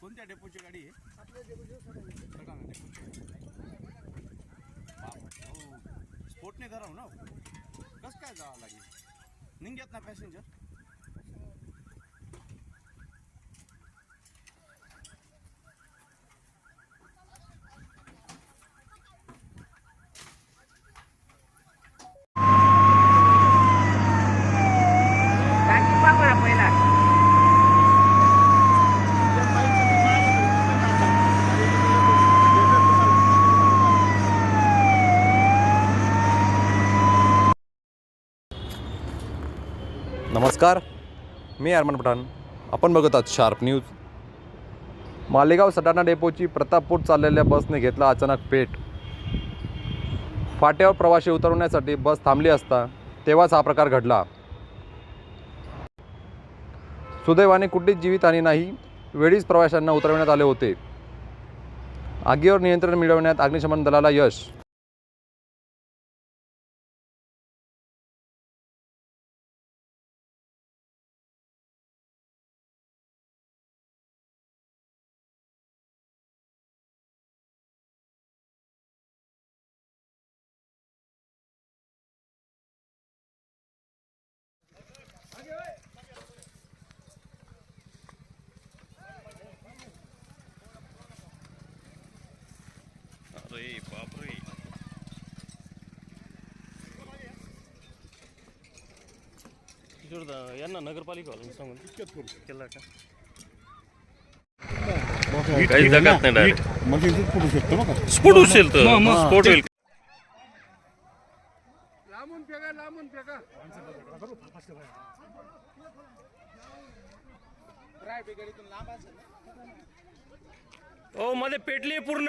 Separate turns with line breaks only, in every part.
कोणत्या डेपोची गाडी आहे? आपल्या हो. स्पोर्टने करावं ना हो. कसं काय जावं लागेल? निघत ना पॅसेंजर?
नमस्कार मी अरमान पठाण. आपण बघत आहात शार्प न्यूज. मालेगाव सटाणा डेपोची प्रतापपूर चाललेल्या बसने घेतला अचानक पेट. फाट्यावर प्रवाशी उतरवण्यासाठी बस थांबली असता तेव्हाच हा प्रकार घडला. सुदैवाने कुठलीच जीवितहानी नाही वेळीच प्रवाशांना उतरवण्यात आले होते. आगीवर नियंत्रण मिळवण्यात अग्निशमन दलाला यश.
बापरे यांना नगरपालिका केला का जगात नाही डायरेक्ट
म्हणजे शकतो
स्फोट उचल तर स्फोट होईल ओ मध्ये पेटली पूर्ण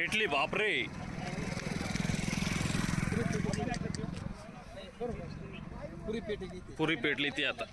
पेटली बापरे. पुरी पेटली ती आता.